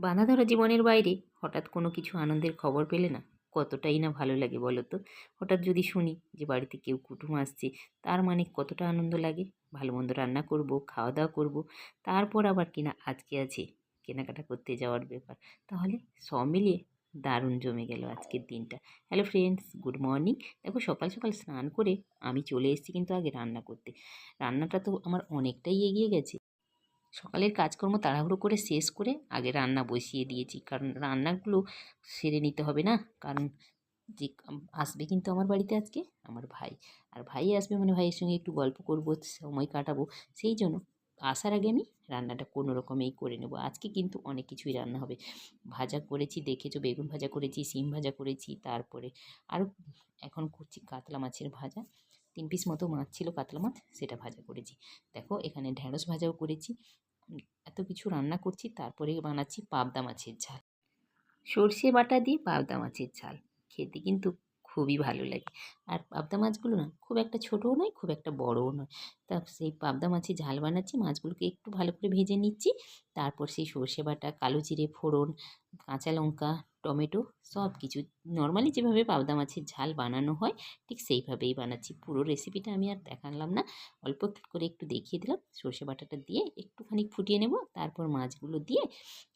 বাঁধাধরা জীবনের বাইরে হঠাৎ কোনো কিছু আনন্দের খবর পেলে না কতটাই না ভালো লাগে বলো তো? হঠাৎ যদি শুনি যে বাড়িতে কেউ কুটুম আসছে, তার মানে কতটা আনন্দ লাগে? ভালো মন্দ রান্না করব, খাওয়া দাওয়া করব, তারপর আবার কিনা আজকে আছে কেনাকাটা করতে যাওয়ার ব্যাপার। তাহলে সব মিলিয়ে দারুণ জমে গেল আজকের দিনটা। হ্যালো ফ্রেন্ডস গুড মর্নিং দেখো সকাল সকাল স্নান করে আমি চলে এসেছি কিন্তু আগে রান্না করতে। রান্নাটা তো আমার অনেকটাই এগিয়ে গেছে। সকালের কাজকর্ম তাড়াহুড়ো করে শেষ করে আগে রান্না বসিয়ে দিয়েছি। কারণ রান্নাগুলো সেরে নিতে হবে না। কারণ যে আসবে কিন্তু আমার বাড়িতে আজকে আমার ভাই। আর ভাই আসবে মানে ভাইয়ের সঙ্গে একটু গল্প করব, সময় কাটাবো। সেই জন্য আসার আগে আমি রান্নাটা কোনো রকমেই করে নেব। আজকে কিন্তু অনেক কিছুই রান্না হবে। ভাজা করেছি, দেখেছ? বেগুন ভাজা করেছি সিম ভাজা করেছি, তারপরে আরও এখন করছি কাতলা মাছের ভাজা। তিন পিস মতো মাছ ছিল, কাতলা মাছ, সেটা ভাজা করেছি। দেখো, এখানে ঢ্যাঁড়স ভাজাও করেছি। এত কিছু রান্না করছি, তারপরে বানাচ্ছি পাবদা মাছের ঝাল। সর্ষে বাটা দিয়ে পাবদা মাছের ঝাল, খেতে কিন্তু খুবই ভালো লাগে। আর পাবদা মাছগুলো না, খুব একটা ছোটও নয়, খুব একটা বড়ও নয়। তা সেই পাবদা মাছের ঝাল বানাচ্ছি, মাছগুলোকে একটু ভালো করে ভেজে নিচ্ছি। তারপর সেই সর্ষে বাটা, কালো জিরে ফোড়ন, কাঁচা লঙ্কা টমেটো সব কিছু নর্মালি যেভাবে পাবদা মাছের ঝাল বানানো হয়, ঠিক সেইভাবেই বানাচ্ছি। পুরো রেসিপিটা আমি আর দেখালাম না। অল্প করে একটু দেখিয়ে দিলাম। সর্ষে বাটাটা দিয়ে একটুখানি ফুটিয়ে নেব। তারপর মাছগুলো দিয়ে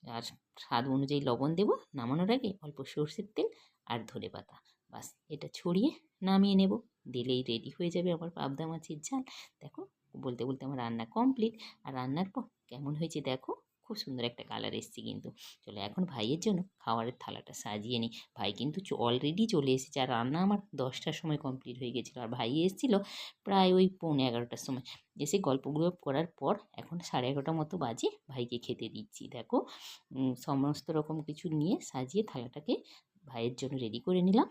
আর স্বাদ অনুযায়ী লবণ দেব। নামানোর আগে অল্প সর্ষের তেল আর ধনে পাতা। বাস, এটা ছড়িয়ে নামিয়ে নেব। দিলেই রেডি হয়ে যাবে আমার পাবদা মাছের ঝাল। দেখো, বলতে বলতে আমার রান্না কমপ্লিট আর রান্নার পর কেমন হয়েছে দেখো। খুব সুন্দর একটা কালার এসছে কিন্তু। চলো এখন ভাইয়ের জন্য খাবারের থালাটা সাজিয়ে নিই। ভাই কিন্তু অলরেডি চলে এসেছে আর রান্না আমার দশটার সময় কমপ্লিট হয়ে গেছিল। আর ভাই এসেছিল প্রায় ওই পৌনে এগারোটার সময়। এসে গল্প গুজব করার পর এখন সাড়ে এগারোটার মতো বাজে ভাইকে খেতে দিচ্ছি। দেখো সমস্ত রকম কিছু নিয়ে সাজিয়ে থালাটাকে ভাইয়ের জন্য রেডি করে নিলাম।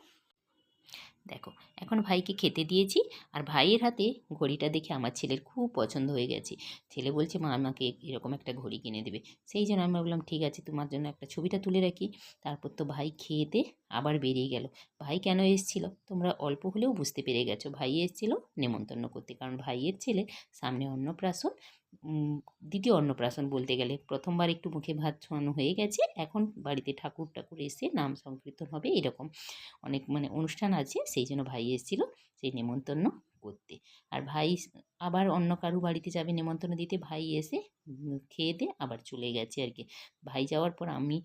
দেখো, এখন ভাইকে খেতে দিয়েছি আর ভাইয়ের হাতে ঘড়িটা দেখে আমার ছেলের খুব পছন্দ হয়ে গেছে। ছেলে বলছে, মা আমাকে এরকম একটা ঘড়ি কিনে দেবে। সেই জন্য আমি ভাবলাম ঠিক আছে, তোমার জন্য একটা ছবিটা তুলে রাখি। তারপর তো ভাই খেয়েতে আবার বেরিয়ে গেল। ভাই কেন এসেছিল? তোমরা অল্প হলেও বুঝতে পেরে গেছো। ভাই এসেছিল নেমন্তন্ন করতে। কারণ ভাইয়ের ছেলে সামনে অন্নপ্রাশন দ্বিতীয় অন্নপ্রাশন বলতে গেলে প্রথমবার একটু মুখে ভাত ছোঁয়ানো হয়ে গেছে, এখন বাড়িতে ঠাকুর ঠাকুর এসে নাম সংকীর্তন হবে এরকম। অনেক মানে অনুষ্ঠান আছে, সেই জন্য ভাই এসেছিল, সেই নেমন্তন্ন করতে। আর ভাই আবার অন্য কারু বাড়িতে যাবে নেমন্তন্ন দিতে, ভাই এসে খেয়ে দিয়ে আবার চলে গেছে আর কি। ভাই যাওয়ার পর আমি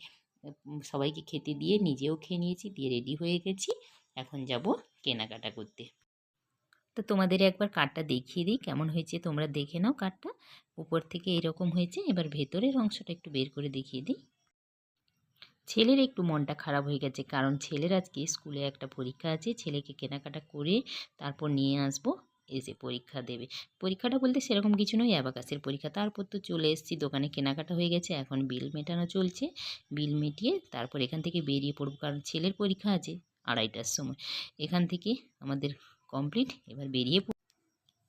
সবাইকে খেতে দিয়ে নিজেও খেয়ে নিয়েছি, দিয়ে রেডি হয়ে গেছি, এখন যাব কেনাকাটা করতে। তো তোমাদের একবার কাঠটা দেখিয়ে দিই, কেমন হয়েছে তোমরা দেখে নাও কাঠটা উপর থেকে এরকম হয়েছে, এবার ভেতরের অংশটা একটু বের করে দেখিয়ে দিই। ছেলের একটু মনটা খারাপ হয়ে গেছে, কারণ ছেলের আজকে স্কুলে একটা পরীক্ষা আছে, ছেলেকে কেনাকাটা করে তারপর নিয়ে আসব, এসে পরীক্ষা দেবে। পরীক্ষাটা বলতে সেরকম কিছু নয়, অ্যাবাকাসের পরীক্ষা। তারপর তো চলে এসেছি, দোকানে কেনাকাটা হয়ে গেছে, এখন বিল মেটানো চলছে। বিল মিটিয়ে তারপর এখান থেকে বেরিয়ে পড়ব, কারণ ছেলের পরীক্ষা আছে আড়াইটার সময়। এখান থেকে আমাদের কমপ্লিট এবার বেরিয়ে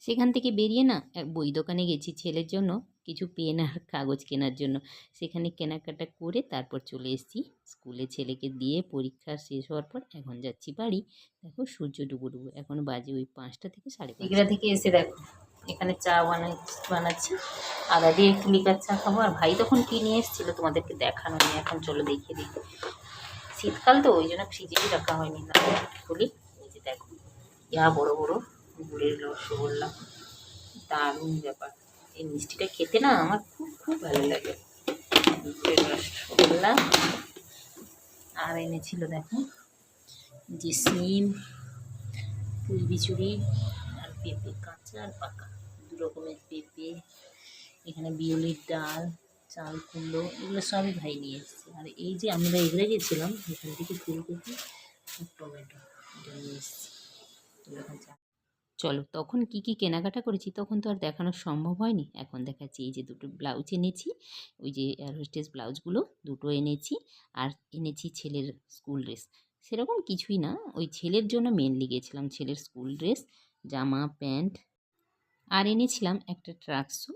সেখান থেকে বেরিয়ে না এক বই দোকানে গেছি ছেলের জন্য কিছু পেন আর কাগজ কেনার জন্য। সেখানে কেনাকাটা করে তারপর চলে এসেছি স্কুলে। ছেলেকে দিয়ে পরীক্ষা শেষ হওয়ার পর এখন যাচ্ছি বাড়ি। দেখো সূর্য ডুবো ডুবো এখন বাজে ওই পাঁচটা থেকে সাড়ে পাঁচটা। থেকে এসে দেখো এখানে চা বানাই বানাচ্ছি। আদা দিয়ে একটু লিকার চা খাব আর ভাই তখন কি নিয়ে এসেছিল তোমাদেরকে দেখানো নেই এখন চলো দেখিয়ে দিই। শীতকাল তো ওই জন্য ফ্রিজেই রাখা হয়নি। না খুলি ইয়া বড় বড় গুড়ের রসগোল্লা দারুণ ব্যাপার। এই মিষ্টিটা খেতে না আমার খুব খুব ভালো লাগে। গুড়ের রসগোল্লা আর এনেছিল দেখো, যে সিম বিচুড়ি আর পেঁপে, কাঁচা আর পাকা। দু রকমের পেঁপে, এখানে বিউলির ডাল, চাল, কুমড়ো, এগুলো সবই ভাই নিয়ে এসেছে। আর এই যে আমরা এগুলো গেছিলাম, এখান থেকে ফুলকপি আর টমেটো এটা নিয়ে এসেছি। চলো, তখন কি কি কেনাকাটা করেছি তখন তো আর দেখানো সম্ভব হয়নি। এখন দেখাচ্ছি এই যে দুটো ব্লাউজ এনেছি, ওই যে এয়ার হোস্টেস ব্লাউজগুলো দুটো এনেছি আর এনেছি ছেলের স্কুল ড্রেস সেরকম কিছুই না, ওই ছেলের জন্য মেনলি গেছিলাম ছেলের স্কুল ড্রেস জামা, প্যান্ট। আর এনেছিলাম একটা ট্রাকসু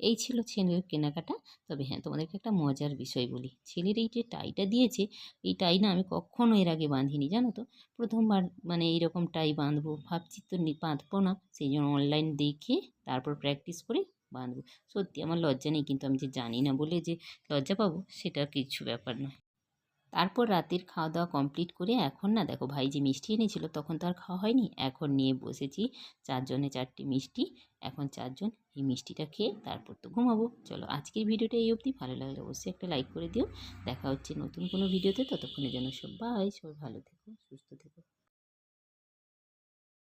এই ছিল ছেলের কেনাকাটা। তবে হ্যাঁ তোমাদেরকে একটা মজার বিষয় বলি। ছেলের এই যে টাইটা দিয়েছে, এই টাই না আমি কখনো এর আগে বাঁধিনি, জানো তো? প্রথমবার মানে এইরকম টাই বাঁধবো। ভাবছি তো বাঁধবো না। সেই জন্য অনলাইন দেখে তারপর প্র্যাকটিস করে বাঁধবো। সত্যি আমার লজ্জা নেই, কিন্তু আমি যে জানি না বলে যে লজ্জা পাবো, সেটা কিছু ব্যাপার নয়। তারপর রাতের খাওয়া দাওয়া কমপ্লিট করে এখন না দেখো ভাই যে মিষ্টি এনেছিল তখন তো আর খাওয়া হয়নি, এখন নিয়ে বসেছি চারজনে চারটি মিষ্টি, এখন চারজন এই মিষ্টিটা খেয়ে তারপর তো ঘুমাবো। চলো আজকের ভিডিওটা এই অবধি, ভালো লাগলে অবশ্যই একটা লাইক করে দিও। দেখা হচ্ছে নতুন কোনো ভিডিওতে, ততক্ষণের জন্য সব বাই সবাই ভালো থেকো, সুস্থ থেকো।